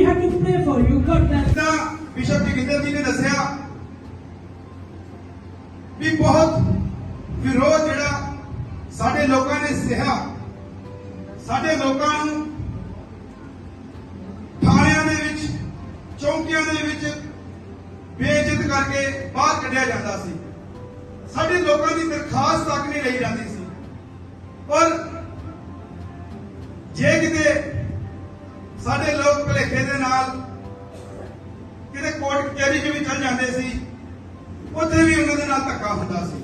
we have to pray for you. God bless ਤਾਂ bishop Jaginder ji ਨੇ ਦੱਸਿਆ ਵੀ ਬਹੁਤ ਵਿਰੋਧ ਜਿਹੜਾ ਸਾਡੇ ਲੋਕਾਂ ਨੇ ਸਹਿਆ ਸਾਡੇ ਲੋਕਾਂ ਨੂੰ ਥਾਣਿਆਂ ਦੇ ਵਿੱਚ, ਚੌਂਕੀਆਂ ਦੇ ਵਿੱਚ ਬੇਇੱਜ਼ਤ ਕਰਕੇ ਬਾਹਰ ਕੱਢਿਆ ਜਾਂਦਾ ਸੀ। ਸਾਡੇ ਲੋਕਾਂ ਦੀ ਦਰਖਾਸਤ ਤੱਕ ਨਹੀਂ ਲਈ ਜਾਂਦੀ ਸੀ। ਪਰ ਜੇ ਕਿਤੇ ਸਾਡੇ ਲੋਕ ਭਲੇਖੇ ਦੇ ਨਾਲ ਕਿਤੇ ਕੋਰਟ ਕਚਹਿਰੀ 'ਚ ਵੀ ਚਲ ਜਾਂਦੇ ਸੀ, ਉੱਥੇ ਵੀ ਉਹਨਾਂ ਦੇ ਨਾਲ ਧੱਕਾ ਹੁੰਦਾ ਸੀ।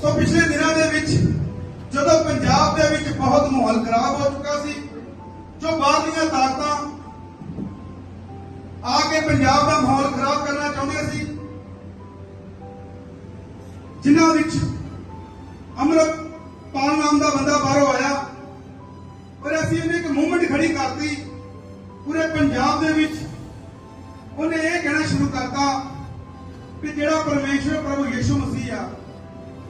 ਸੋ ਪਿਛਲੇ ਦਿਨਾਂ ਦੇ ਵਿੱਚ ਜਦੋਂ ਪੰਜਾਬ ਦੇ ਵਿੱਚ ਬਹੁਤ ਮਾਹੌਲ ਖਰਾਬ ਹੋ ਚੁੱਕਾ ਸੀ, ਜੋ ਬਾਹਰਲੀਆਂ ਤਾਕਤਾਂ ਆ ਕੇ ਪੰਜਾਬ ਦਾ ਮਾਹੌਲ ਖਰਾਬ ਕਰਨਾ ਚਾਹੁੰਦੀਆਂ ਸੀ, ਜਿਨ੍ਹਾਂ ਵਿੱਚ ਉਹਨੇ ਇਹ ਕਹਿਣਾ ਸ਼ੁਰੂ ਕਰਤਾ ਕਿ ਜਿਹੜਾ ਪਰਮੇਸ਼ਵਰ ਪ੍ਰਭੂ ਯਿਸੂ ਮਸੀਹ ਆ,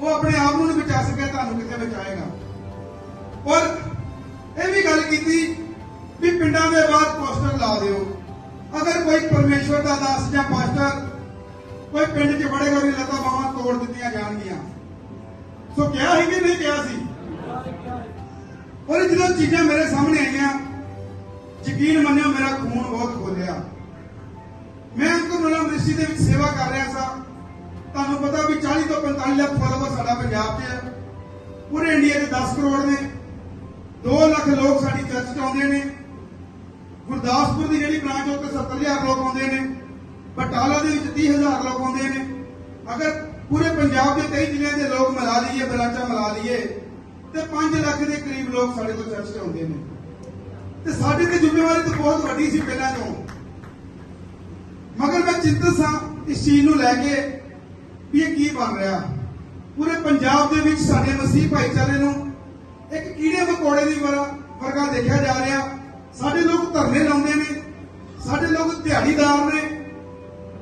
ਉਹ ਆਪਣੇ ਆਪ ਨੂੰ ਨਹੀਂ ਬਚਾ ਸਕਿਆ, ਤੁਹਾਨੂੰ ਕਿੱਥੇ ਬਚਾਏਗਾ? ਔਰ ਇਹ ਵੀ ਗੱਲ ਕੀਤੀ ਵੀ ਪਿੰਡਾਂ ਦੇ ਬਾਅਦ ਪੋਸਟਰ ਲਾ ਦਿਓ। ਅਗਰ ਕੋਈ ਪਰਮੇਸ਼ਵਰ ਦਾ ਦਾਸ ਜਾਂ ਪਾਸਟਰ ਕੋਈ ਪਿੰਡ 'ਚ ਵੜੇਗਾ ਉਹਦੀ ਲੱਤਾਂ ਬਾਹਾਂ ਤੋੜ ਦਿੱਤੀਆਂ ਜਾਣਗੀਆਂ। ਸੋ ਕਿਹਾ ਸੀ ਕਿ ਨਹੀਂ ਕਿਹਾ ਸੀ? ਔਰ ਜਦੋਂ ਚੀਜ਼ਾਂ ਮੇਰੇ ਸਾਹਮਣੇ ਆਈਆਂ, ਯਕੀਨ ਮੰਨਿਓ ਮੇਰਾ ਖੂਨ ਬਹੁਤ ਖੋਲਿਆ। ਮੈਂ ਅੰਕੁਰ ਮਲਾ ਮਿਨਿਸਟਰੀ ਦੇ ਵਿੱਚ ਸੇਵਾ ਕਰ ਰਿਹਾ ਸਾਂ। ਤੁਹਾਨੂੰ ਪਤਾ ਵੀ 40 ਤੋਂ 45 ਲੱਖ ਫਾਲੋਅਰ ਸਾਡਾ ਪੰਜਾਬ 'ਚ ਹੈ। ਪੂਰੇ ਇੰਡੀਆ 'ਚ 10 ਕਰੋੜ ਨੇ। 2 ਲੱਖ ਲੋਕ ਸਾਡੀ ਚਰਚ 'ਚ ਆਉਂਦੇ ਨੇ। ਗੁਰਦਾਸਪੁਰ ਦੀ ਜਿਹੜੀ ਬ੍ਰਾਂਚ ਉੱਤੇ 70000 ਲੋਕ ਆਉਂਦੇ ਨੇ। ਬਟਾਲਾ ਦੇ ਵਿੱਚ 30000 ਲੋਕ ਆਉਂਦੇ ਨੇ। ਅਗਰ ਪੂਰੇ ਪੰਜਾਬ ਦੇ ਕਈ ਜ਼ਿਲ੍ਹਿਆਂ ਦੇ ਲੋਕ ਮਿਲਾ ਲਈਏ, ਬਰਾਂਚਾਂ ਮਿਲਾ ਲਈਏ, ਤੇ 5 ਲੱਖ ਦੇ ਕਰੀਬ ਲੋਕ ਸਾਡੇ ਕੋਲ ਚਰਚ 'ਚ ਆਉਂਦੇ ਨੇ। ਤੇ ਸਾਡੀ ਤੇ ਜ਼ਿੰਮੇਵਾਰੀ ਤਾਂ ਬਹੁਤ ਵੱਡੀ ਸੀ ਪਹਿਲਾਂ ਤੋਂ। ਮੈਂ ਚਿੰਤਤ ਸਾਂ ਇਸ ਚੀਜ਼ ਨੂੰ ਲੈ ਕੇ ਵੀ ਇਹ ਕੀ ਬਣ ਰਿਹਾ। ਪੂਰੇ ਪੰਜਾਬ ਦੇ ਵਿੱਚ ਸਾਡੇ ਮਸੀਹ ਭਾਈਚਾਰੇ ਨੂੰ ਇੱਕ ਕੀੜੇ ਮਕੌੜੇ ਦੀ ਵਰਾ, ਵਰਗਾ ਦੇਖਿਆ ਜਾ ਰਿਹਾ। ਸਾਡੇ ਲੋਕ ਧਰਨੇ ਲਾਉਂਦੇ ਨੇ, ਸਾਡੇ ਲੋਕ ਦਿਹਾੜੀਦਾਰ ਨੇ,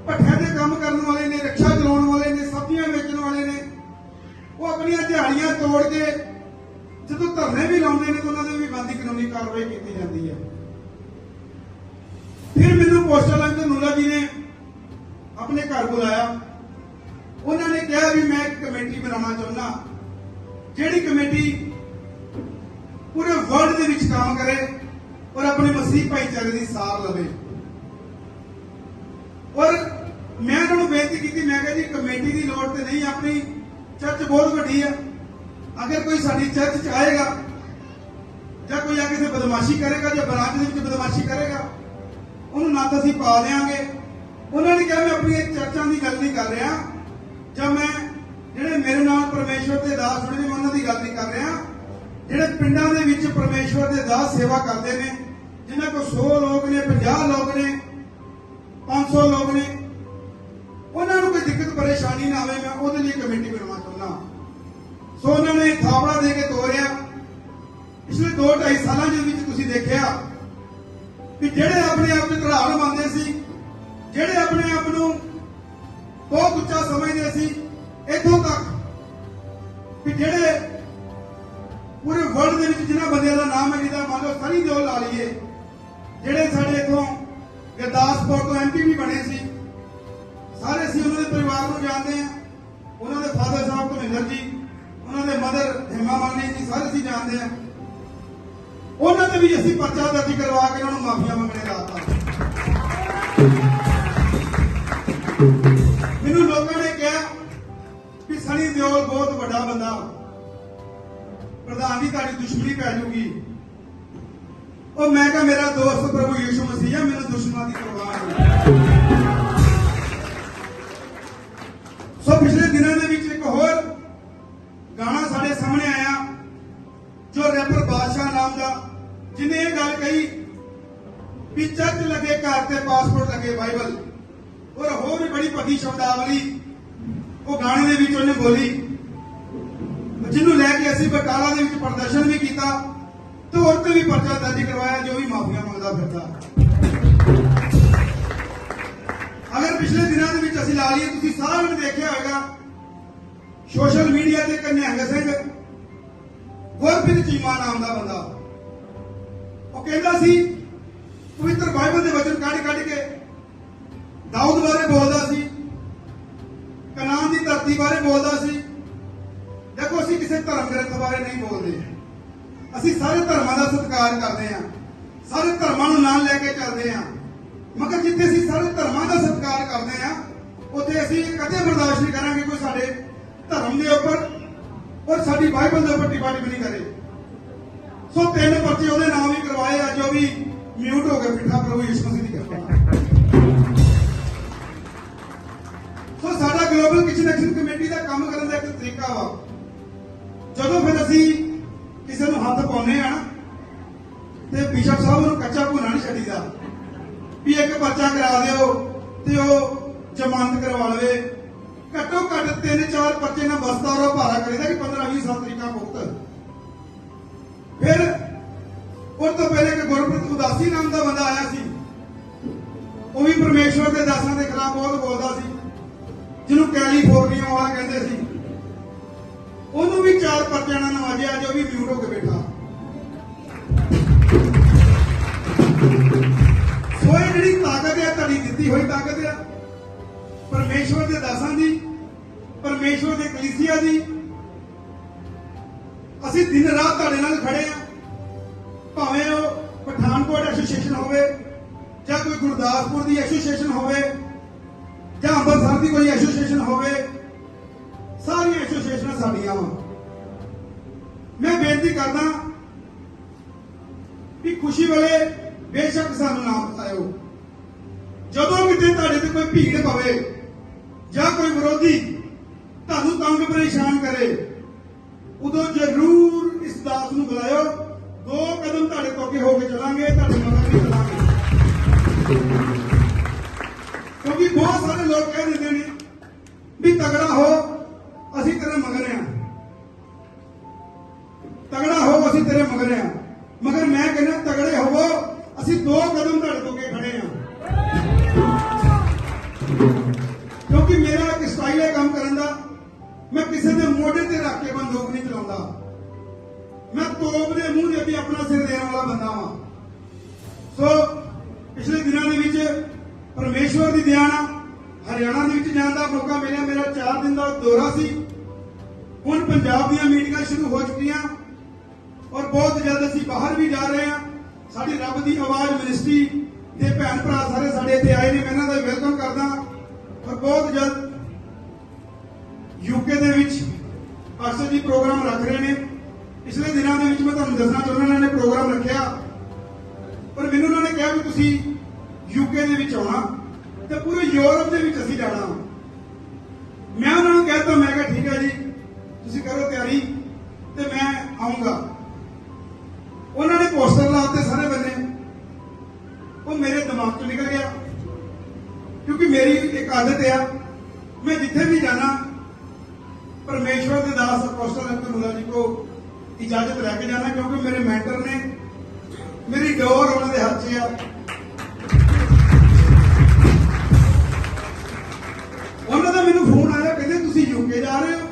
ਭੱਠਿਆਂ ਦੇ ਕੰਮ ਕਰਨ ਵਾਲੇ ਨੇ, ਰਿਕਸ਼ਾ ਚਲਾਉਣ ਵਾਲੇ ਨੇ, ਸਬਜ਼ੀਆਂ ਵੇਚਣ ਵਾਲੇ ਨੇ। ਉਹ ਆਪਣੀਆਂ ਦਿਹਾੜੀਆਂ ਤੋੜ ਕੇ ਜਦੋਂ ਧਰਨੇ ਵੀ ਲਾਉਂਦੇ ਨੇ ਤਾਂ ਉਹਨਾਂ ਦੇ ਵੀ ਬੰਦੀ ਕਾਨੂੰਨੀ ਕਾਰਵਾਈ ਕੀਤੀ ਜਾਂਦੀ ਹੈ। ਫਿਰ ਮੈਨੂੰ ਪੋਸਟਲ ਲਾਈਨ ਤੋਂ ਨੂਲਾ ਜੀ ਨੇ ਆਪਣੇ ਘਰ ਬੁਲਾਇਆ। ਉਹਨਾਂ ਨੇ ਕਿਹਾ ਵੀ ਮੈਂ ਇੱਕ ਕਮੇਟੀ ਬਣਾਉਣਾ ਚਾਹੁੰਦਾ। ਜਿਹੜੀ ਕਮੇਟੀ ਪੂਰੇ ਵਰਲਡ ਦੇ ਵਿੱਚ ਕੰਮ ਕਰੇ ਔਰ ਆਪਣੇ ਮਸੀਹ ਭਾਈਚਾਰੇ ਦੀ ਸਾਰ ਲਵੇ। ਔਰ ਮੈਂ ਉਹਨਾਂ ਨੂੰ ਬੇਨਤੀ ਕੀਤੀ, ਮੈਂ ਕਿਹਾ ਜੀ, ਕਮੇਟੀ ਦੀ ਲੋੜ ਤੇ ਨਹੀਂ, ਆਪਣੀ ਚਰਚ ਬਹੁਤ ਵੱਡੀ ਆ। ਅਗਰ ਕੋਈ ਸਾਡੀ ਚਰਚ ਚ ਆਏਗਾ ਜਾਂ ਕੋਈ ਆ ਕਿਸੇ ਬਦਮਾਸ਼ੀ ਕਰੇਗਾ ਜਾਂ ਬਰਾਤ ਦੇ ਵਿੱਚ ਬਦਮਾਸ਼ੀ ਕਰੇਗਾ, ਉਹਨੂੰ ਨਾ ਅਸੀਂ ਪਾ ਦੇਾਂਗੇ ਉਹਨਾਂ ਨੇ ਕਿਹਾ, ਮੈਂ ਆਪਣੀ ਚਰਚਾ ਦੀ ਗੱਲ ਨਹੀਂ ਕਰ ਰਿਹਾ। ਜਾਂ ਮੈਂ ਜਿਹੜੇ ਮੇਰੇ ਨਾਲ ਪਰਮੇਸ਼ਵਰ ਦੇ ਦਾਸ ਜੁੜੇ ਨੇ, ਮੈਂ ਉਹਨਾਂ ਦੀ ਗੱਲ ਨਹੀਂ ਕਰ ਰਿਹਾ। ਜਿਹੜੇ ਪਿੰਡਾਂ ਦੇ ਵਿੱਚ ਪਰਮੇਸ਼ਵਰ ਦੇ ਦਾਸ ਸੇਵਾ ਕਰਦੇ ਨੇ, ਜਿਨ੍ਹਾਂ ਕੋਲ 100 ਲੋਕ ਨੇ 50 ਲੋਕ ਨੇ 500 ਲੋਕ ਨੇ, ਉਹਨਾਂ ਨੂੰ ਕੋਈ ਦਿੱਕਤ, ਪਰੇਸ਼ਾਨੀ ਨਾ ਆਵੇ, ਮੈਂ ਉਹਦੇ ਲਈ ਕਮੇਟੀ ਬਣਾਉਣਾ ਚਾਹੁੰਦਾ ਸੋ ਉਹਨਾਂ ਨੇ ਥਾਪੜਾ ਦੇ ਕੇ ਤੋਰਿਆ। ਪਿਛਲੇ 2.5 ਸਾਲਾਂ ਦੇ ਵਿੱਚ ਤੁਸੀਂ ਦੇਖਿਆ ਕਿ ਜਿਹੜੇ ਆਪਣੇ ਆਪ ਨੂੰ ਧੜਾਲ ਮੰਨਦੇ ਸੀ ਜਿਹੜੇ ਆਪਣੇ ਆਪ ਨੂੰ ਬਹੁਤ ਉੱਚਾ ਸਮਝਦੇ ਸੀ, ਇੱਥੋਂ ਤੱਕ ਕਿ ਜਿਹੜੇ ਪੂਰੇ ਵਰਲਡ ਦੇ ਵਿੱਚ ਜਿਨ੍ਹਾਂ ਬੰਦਿਆਂ ਦਾ ਨਾਮ ਹੈ, ਜਿਹਦਾ ਮੰਨ ਲਓ ਸਨੀ ਦਿਓਲ ਲਾ ਲਈਏ, ਜਿਹੜੇ ਸਾਡੇ ਇਥੋਂ ਗੁਰਦਾਸਪੁਰ ਤੋਂ ਐਮਪੀ ਵੀ ਬਣੇ ਸੀ, ਸਾਰੇ ਅਸੀਂ ਉਹਨਾਂ ਦੇ ਪਰਿਵਾਰ ਨੂੰ ਜਾਣਦੇ ਆ ਉਹਨਾਂ ਦੇ ਫਾਦਰ ਸਾਹਿਬ ਧਰਮਿੰਦਰ ਜੀ, ਉਹਨਾਂ ਦੇ ਮਦਰ ਹਿਮਾ ਮਾਨੀ ਜੀ, ਸਾਰੇ ਅਸੀਂ ਜਾਣਦੇ ਆ ਉਹਨਾਂ ਤੇ ਵੀ ਅਸੀਂ ਪਰਚਾ ਦਰਜ ਕਰਵਾ ਕੇ ਉਹਨਾਂ ਨੂੰ ਮਾਫੀਆ ਮੰਗਣੇ ਲਾਤਾ। ਮੈਨੂੰ ਲੋਕਾਂ ਨੇ ਕਿਹਾ ਕਿ ਸਨੀ ਦਿਓਲ ਬਹੁਤ ਵੱਡਾ ਬੰਦਾ। ਪ੍ਰਧਾਨ ਜੀ, ਤੁਹਾਡੀ ਦੁਸ਼ਮਣੀ ਪੈ ਜੂਗੀ ਉਹ ਮੈਂ ਕਿਹਾ, ਮੇਰਾ ਦੋਸਤ ਪ੍ਰਭੂ ਯੀਸ਼ੂ ਮਸੀਹ ਹੈ ਮੈਨੂੰ ਦੁਸ਼ਮਣਾਂ ਦੀ ਪਰਵਾਹ ਨਹੀਂ। ਸੋ ਪਿਛਲੇ ਦਿਨਾਂ ਦੇ ਵਿੱਚ ਇੱਕ ਹੋਰ ਗਾਣਾ ਸਾਡੇ ਸਾਹਮਣੇ ਆਇਆ, ਜੋ ਰੈਪਰ ਬਾਦਸ਼ਾਹ ਨਾਮ ਦਾ ਜਿਹਨੇ ਇਹ ਗੱਲ ਕਹੀ ਵੀ ਚਰਚ ਲੱਗੇ ਘਰ ਤੇ ਪਾਸਪੋਰਟ ਲੱਗੇ ਬਾਈਬਲ। ਔਰ ਹੋਰ ਵੀ ਬੜੀ ਭੱਦੀ ਸ਼ਬਦਾਵਲੀ। ਉਹ ਗਾਣੇ ਦੇ ਵਿੱਚ ਉਹਨੇ ਬੋਲੀ। ਜਿਹਨੂੰ ਲੈ ਕੇ ਅਸੀਂ ਬਟਾਲਾ ਦੇ ਵਿੱਚ ਪ੍ਰਦਰਸ਼ਨ ਵੀ ਕੀਤਾ ਤੇ ਹੋਰ ਤੇ ਵੀ ਪਰਚਾ ਦਰਜ ਕਰਵਾਇਆ, ਜੋ ਵੀ ਮਾਫੀਆ ਮੰਗਦਾ ਫਿਰਦਾ। ਅਗਰ ਪਿਛਲੇ ਦਿਨਾਂ ਦੇ ਵਿੱਚ ਅਸੀਂ ਲਾ ਲਈਏ, ਤੁਸੀਂ ਸਾਰਿਆਂ ਨੇ ਦੇਖਿਆ ਹੋਵੇਗਾ, ਸੋਸ਼ਲ ਮੀਡੀਆ ਤੇ ਕਨਿਆਂਗ ਸਿੰਘ ਦਾਵਿਦ ਚੀਮਾ ਨਾਮ ਦਾ ਬੰਦਾ। ਉਹ ਕਹਿੰਦਾ ਸੀ, ਪਵਿੱਤਰ ਬਾਈਬਲ ਦੇ ਵਚਨ ਕੱਢ ਕੱਢ ਕੇ ਦਾਊਦ ਬਾਰੇ ਬੋਲਦਾ ਸੀ, ਕਨਾਨ ਦੀ ਧਰਤੀ ਬਾਰੇ ਬੋਲਦਾ ਸੀ। ਦੇਖੋ, ਅਸੀਂ ਕਿਸੇ ਧਰਮ ਗ੍ਰੰਥ ਬਾਰੇ ਨਹੀਂ ਬੋਲਦੇ। ਅਸੀਂ ਸਾਰੇ ਧਰਮਾਂ ਦਾ ਸਤਿਕਾਰ ਕਰਦੇ ਹਾਂ। ਸਾਰੇ ਧਰਮਾਂ ਨੂੰ ਨਾਲ ਲੈ ਕੇ ਚੱਲਦੇ ਹਾਂ। ਮਗਰ ਜਿੱਥੇ ਅਸੀਂ ਸਾਰੇ ਧਰਮਾਂ ਦਾ ਸਤਿਕਾਰ ਕਰਦੇ ਹਾਂ, ਉੱਥੇ ਅਸੀਂ ਕਦੇ ਬਰਦਾਸ਼ਤ ਨਹੀਂ ਕਰਾਂਗੇ ਕੋਈ ਸਾਡੇ ਧਰਮ ਦੇ ਉੱਪਰ ਔਰ ਸਾਡੀ ਬਾਈਬਲ ਦੇ ਉੱਪਰ ਟਿੱਪਾ ਟਿੱਪਣੀ ਕਰੇ। ਸੋ ਤਿੰਨ ਪਰਚੇ ਉਹਦੇ ਨਾਮ ਵੀ ਕਰਵਾਏ ਅੱਜ ਉਹ ਵੀ ਮਿਊਟ ਹੋ ਗਏ, ਪਿੱਠਾ ਪ੍ਰਭੂ ਯਿਸੂ ਮਸੀਹ ਦੀ ਕਿਰਪਾ ਦਾ ਵਾ। ਜਦੋਂ ਫਿਰ ਅਸੀਂ ਕਿਸੇ ਨੂੰ ਹੱਥ ਪਾਉਨੇ ਆ ਨਾ, ਤੇ ਬਿਸ਼ਪ ਸਾਹਿਬ ਨੂੰ ਕੱਚਾ ਭੁਨਾ ਨਹੀਂ ਛੱਡੀਦਾ। ਵੀ ਇੱਕ ਪਰਚਾ ਕਰਾ ਦਿਓ ਤੇ ਉਹ ਜ਼ਮਾਨਤ ਕਰਵਾ ਪਰਮੇਸ਼ਵਰ ਦੇ ਦਾਸਾਂ ਦੀ, ਪਰਮੇਸ਼ਵਰ ਦੇ ਕਲੀਸਿਆ ਦੀ। ਅਸੀਂ ਦਿਨ ਰਾਤ ਤੁਹਾਡੇ ਨਾਲ ਖੜੇ ਆ ਭਾਵੇਂ ਉਹ ਪਠਾਨਕੋਟ ਐਸੋਸੀਏਸ਼ਨ ਹੋਵੇ ਜਾਂ ਕੋਈ ਗੁਰਦਾਸਪੁਰ ਦੀ ਐਸੋਸੀਏਸ਼ਨ ਹੋਵੇ ਜਾਂ ਅੰਮ੍ਰਿਤਸਰ ਦੀ ਕੋਈ ਐਸੋਸੀਏਸ਼ਨ ਹੋਵੇ, ਸਾਰੀਆਂ ਐਸੋਸੀਏਸ਼ਨਾਂ ਸਾਡੀਆਂ ਵਾ। ਮੈਂ ਬੇਨਤੀ ਕਰਦਾ ਵੀ ਖੁਸ਼ੀ ਵੇਲੇ ਬੇਸ਼ੱਕ ਸਾਨੂੰ ਨਾ ਬਤਾਇਓ ਜਦੋਂ ਕਿਤੇ ਤੁਹਾਡੇ ਤੇ ਕੋਈ ਭੀੜ ਪਵੇ ਜਾਂ ਕੋਈ ਵਿਰੋਧੀ ਤੁਹਾਨੂੰ ਤੰਗ ਪਰੇਸ਼ਾਨ ਕਰੇ, ਉਦੋਂ ਜ਼ਰੂਰ ਇਸ ਦਾਸ ਨੂੰ ਬੁਲਾਇਓ। ਦੋ ਕਦਮ ਤੁਹਾਡੇ ਤੋਂ ਅੱਗੇ ਹੋ ਕੇ ਚੱਲਾਂਗੇ, ਤੁਹਾਡੇ ਮਗਰ ਵੀ ਚੱਲਾਂਗੇ। ਕਿਉਂਕਿ ਬਹੁਤ ਸਾਰੇ ਲੋਕ ਕਹਿ ਦਿੰਦੇ ਨੇ ਵੀ ਤਗੜਾ ਹੋ, ਅਸੀਂ ਤੇਰੇ ਮਗਰ ਆ ਤਗੜਾ ਹੋ, ਅਸੀਂ ਤੇਰੇ ਮਗਰ ਆ ਮਗਰ ਮੈਂ ਕਹਿੰਦਾ ਤਗੜੇ ਹੋਵੋ, ਅਸੀਂ ਦੋ ਕਦਮ ਤੁਹਾਡੇ ਵੀ ਆਪਣਾ ਸਿਰ ਦੇਣ ਵਾਲਾ ਬੰਦਾ ਵਾਂ। ਸੋ, ਪਿਛਲੇ ਦਿਨਾਂ ਦੇ ਵਿੱਚ ਪਰਮੇਸ਼ਵਰ ਦੀ ਦਇਆ ਨਾਲ ਹਰਿਆਣਾ ਦੇ ਵਿੱਚ ਜਾਣ ਦਾ ਮੌਕਾ ਮਿਲਿਆ। ਮੇਰਾ 4 ਦਿਨ ਦਾ ਦੌਰਾ ਸੀ। ਹੁਣ ਪੰਜਾਬ ਦੀਆਂ ਮੀਟਿੰਗਾਂ ਸ਼ੁਰੂ ਹੋ ਚੁੱਕੀਆਂ ਔਰ ਬਹੁਤ ਜਲਦ ਅਸੀਂ ਬਾਹਰ ਵੀ ਜਾ ਰਹੇ ਹਾਂ। ਸਾਡੀ ਰੱਬ ਦੀ ਆਵਾਜ਼ ਮਿਨਿਸਟਰੀ ਦੇ ਭੈਣ ਭਰਾ ਸਾਰੇ ਸਾਡੇ ਇੱਥੇ ਆਏ ਨੇ। ਮੈਂ ਇਹਨਾਂ ਦਾ ਵੈਲਕਮ ਕਰਦਾ ਔਰ ਬਹੁਤ ਜਲਦ ਯੂਕੇ ਦੇ ਵਿੱਚ ਅਕਸਰ ਜੀ ਪ੍ਰੋਗਰਾਮ ਰੱਖ ਰਹੇ ਨੇ। ਪਿਛਲੇ ਦਿਨਾਂ ਦੇ ਵਿੱਚ ਮੈਂ ਤੁਹਾਨੂੰ ਦੱਸਣਾ ਚਾਹੁੰਦਾ ਉਹਨਾਂ ਨੇ ਪ੍ਰੋਗਰਾਮ ਰੱਖਿਆ। ਪਰ ਮੈਨੂੰ ਉਹਨਾਂ ਨੇ ਕਿਹਾ ਵੀ ਤੁਸੀਂ ਯੂਕੇ ਦੇ ਵਿੱਚ ਆਉਣਾ ਤੇ ਪੂਰੇ ਯੂਰਪ ਦੇ ਵਿੱਚ ਅਸੀਂ ਜਾਣਾ। ਮੈਂ ਉਹਨਾਂ ਨੂੰ ਕਹਿਤਾ, ਮੈਂ ਕਿਹਾ, ਠੀਕ ਹੈ ਜੀ, ਤੁਸੀਂ ਕਰੋ ਤਿਆਰੀ ਤੇ ਮੈਂ ਆਉਂਗਾ। ਉਹਨਾਂ ਨੇ ਪੋਸਟਰ ਲਾਤੇ ਸਾਰੇ ਬੰਨੇ ਉਹ ਮੇਰੇ ਦਿਮਾਗ ਤੋਂ ਨਿਕਲ ਗਿਆ। ਕਿਉਂਕਿ ਮੇਰੀ ਇੱਕ ਆਦਤ ਆ, ਮੈਂ ਜਿੱਥੇ ਵੀ ਜਾਣਾ, ਪਰਮੇਸ਼ਵਰ ਦੇ ਦਾਸ ਅਪੋਸਟਲ ਅੰਕਲ ਮੁਲਾ ਜੀ ਕੋ। ਇਜਾਜ਼ਤ ਲੈ ਕੇ ਜਾਣਾ ਕਿਉਂਕਿ ਮੇਰੇ ਮੈਂਟਰ ਨੇ ਮੇਰੀ ਡੋਰ ਉਹਨਾਂ ਦੇ ਹੱਥ 'ਚ ਆ। ਉਹਨਾਂ ਦਾ ਮੈਨੂੰ ਫੋਨ ਆਇਆ, ਕਹਿੰਦੇ ਤੁਸੀਂ ਯੂਕੇ ਜਾ ਰਹੇ ਹੋ।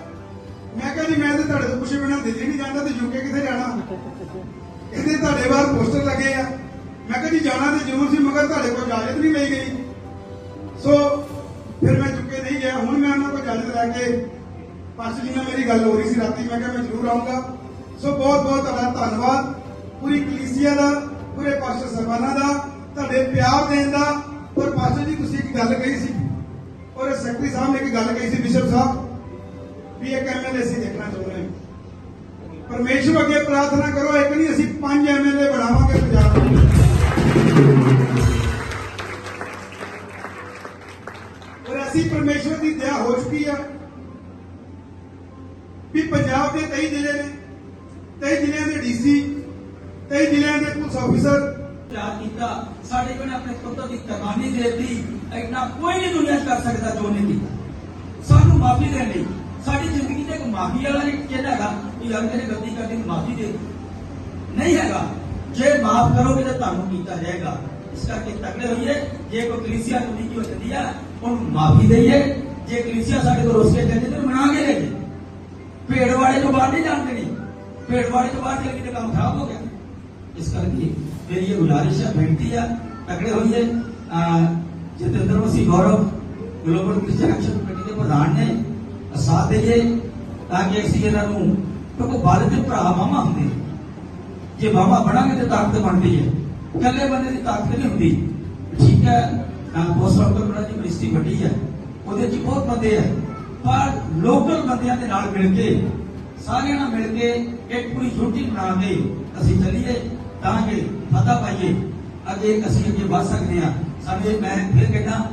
ਮੈਂ ਕਿਹਾ ਜੀ, ਮੈਂ ਤਾਂ ਤੁਹਾਡੇ ਤੋਂ ਪੁੱਛੇ ਬਿਨਾਂ ਦਿੱਲੀ ਨਹੀਂ ਜਾਂਦਾ, ਤੇ ਯੂਕੇ ਕਿੱਥੇ ਜਾਣਾ? ਕਹਿੰਦੇ ਤੁਹਾਡੇ ਬਾਹਰ ਪੋਸਟਰ ਲੱਗੇ ਆ। ਮੈਂ ਕਿਹਾ ਜੀ, ਜਾਣਾ ਤੇ ਜ਼ਰੂਰ ਸੀ, ਮਗਰ ਤੁਹਾਡੇ ਕੋਲ ਇਜਾਜ਼ਤ ਨਹੀਂ ਲਈ ਗਈ। ਸੋ ਫਿਰ ਮੈਂ ਯੂਕੇ ਨਹੀਂ ਗਿਆ। ਹੁਣ ਮੈਂ ਉਹਨਾਂ ਕੋਲ ਇਜਾਜ਼ਤ ਲੈ ਕੇ ਪਾਸਟਰ ਜੀ ਨਾਲ ਮੇਰੀ ਗੱਲ ਹੋ ਰਹੀ ਸੀ ਰਾਤੀ, ਮੈਂ ਕਿਹਾ ਮੈਂ ਜ਼ਰੂਰ ਆਉਂਗਾ ਸੋ ਬਹੁਤ ਬਹੁਤ ਤੁਹਾਡਾ ਧੰਨਵਾਦ। ਪੂਰੀ ਕਲੀਸਿਆ ਦਾ, ਪੂਰੇ ਪਾਸਟਰ ਸਰਬਾਨਾ ਦਾ, ਤੁਹਾਡੇ ਪਿਆਰ ਦੇਣ ਦਾ। ਔਰ ਪਾਸਟਰ ਜੀ, ਤੁਸੀਂ ਇੱਕ ਗੱਲ ਕਹੀ ਸੀ। ਔਰ ਸੈਕਟਰੀ ਸਾਹਿਬ ਨੇ ਇੱਕ ਗੱਲ ਕਹੀ ਸੀ, ਬਿਸ਼ਪ ਸਾਹਿਬ, ਵੀ ਇੱਕ ਐਮਐਲਏ ਅਸੀਂ ਦੇਖਣਾ ਚਾਹੁੰਦੇ ਹਾਂ। ਪਰਮੇਸ਼ਵਰ ਅੱਗੇ ਪ੍ਰਾਰਥਨਾ ਕਰੋ, ਇੱਕ ਨਹੀਂ, ਅਸੀਂ ਪੰਜ ਐਮਐਲਏ ਬਣਾਵਾਂਗੇ ਪੰਜਾਬ ਵਿੱਚ ਔਰ ਅਸੀਂ ਪਰਮੇਸ਼ਵਰ ਦੀ ਦਇਆ ਹੋ ਚੁੱਕੀ ਆ ਵੀ ਪੰਜਾਬ ਦੇ ਕਈ ਜ਼ਿਲ੍ਹੇ ਨੇ ਕਈ ਜ਼ਿਲ੍ਹਿਆਂ ਦੇ ਡੀਸੀ, ਕਈ ਜ਼ਿਲ੍ਹਿਆਂ ਦੇ ਪੁਲਿਸ ਆਫੀਸਰ। ਪਿਆਰ ਕੀਤਾ, ਸਾਡੇ ਕੋਲ ਆਪਣੇ ਪੁੱਤਰ ਦੀ ਕੁਰਬਾਨੀ ਦੇ ਦਿੱਤੀ ਇੰਨਾ ਕੋਈ ਨਹੀਂ ਦੁਨੀਆ 'ਚ ਕਰ ਸਕਦਾ ਜੋ ਨਹੀਂ ਕੀਤਾ। ਸਾਨੂੰ ਮਾਫੀ ਦੇਣ ਲਈ, ਸਾਡੀ ਜ਼ਿੰਦਗੀ 'ਚ ਇੱਕ ਮਾਫੀ ਵਾਲਾ ਇੱਕ ਚਿੰਨ੍ਹ ਹੈਗਾ ਕਿ ਯਾਰ ਤੇਰੇ ਗਲਤੀ ਕਰਦੀ ਨੂੰ ਮਾਫੀ ਦੇ ਨਹੀਂ ਹੈਗਾ। ਜੇ ਮਾਫ ਕਰੋਗੇ ਤਾਂ ਤੁਹਾਨੂੰ ਕੀਤਾ ਜਾਏਗਾ। ਇਸ ਕਰਕੇ ਤਕੜੇ ਹੋਈਏ, ਜੇ ਕੋਈ ਕਲੀਸਿਆ ਤੁਨੀ ਕੀ ਹੋ ਜਾਂਦੀ ਆ, ਉਹਨੂੰ ਮਾਫੀ ਦਈਏ। ਜੇ ਕਲੀਸਿਆ ਸਾਡੇ ਕੋਲ ਰੋਸ ਕੇ ਜਾਂਦੀ ਤਾਂ ਮਨਾ ਕੇ ਲੈ ਭੇੜ ਵਾਲੇ ਤੋਂ ਬਾਹਰ ਨਹੀਂ ਜਾਣ ਦੇਣੀ। ਪੇਟਵਾੜੀ ਤੋਂ ਬਾਹਰ ਚਲੇ ਗਏ ਤੇ ਕੰਮ ਖਰਾਬ ਹੋ ਗਿਆ ਇਸ ਕਰਕੇ ਮੇਰੀ ਇਹ ਗੁਜ਼ਾਰਿਸ਼ ਹੈ ਬੇਨਤੀ ਹੈ ਤਕੜੇ ਹੋਈਏ ਅਹ Jatinder Masih Gaurav global Christian action committee ਦੇ ਪ੍ਰਧਾਨ ਨੇ ਅਹ ਸਾਥ ਦੇਈਏ ਤਾਂ ਕਿ ਅਸੀਂ ਇਹਨਾਂ ਨੂੰ ਕਿਉਂਕਿ ਬਾਲ ਦੇ ਭਰਾ ਮਾਮਾ ਹੁੰਦੇ ਨੇ। ਜੇ ਮਾਮਾ ਬਣਾਂਗੇ ਤੇ ਤਾਕਤ ਬਣਦੀ ਹੈ ਇਕੱਲੇ ਬੰਦੇ ਦੀ ਤਾਕਤ ਨਹੀਂ ਹੁੰਦੀ ਠੀਕ ਹੈ ਪੋਸਟ ਡਾਕਟਰ ਬਣਾ ਦੀ ਮਿਨਿਸਟਰੀ ਵੱਡੀ ਹੈ ਉਹਦੇ ਚ ਬਹੁਤ ਬੰਦੇ ਹੈ ਪਰ ਲੋਕਲ ਬੰਦਿਆਂ ਦੇ ਨਾਲ ਮਿਲ ਕੇ ਸਾਰਿਆਂ ਨਾਲ ਮਿਲ ਕੇ ਇੱਕ ਪੂਰੀ ਯੂਨਿਟੀ ਬਣਾ ਕੇ ਅਸੀਂ ਚੱਲੀਏ ਤਾਂ ਕਿ ਫਤਹ ਪਾਈਏ ਅੱਗੇ ਅਸੀਂ ਅੱਗੇ ਵੱਧ ਸਕਦੇ ਹਾਂ ਸਾਡੇ ਮੈਂ ਫਿਰ ਕਹਿੰਦਾ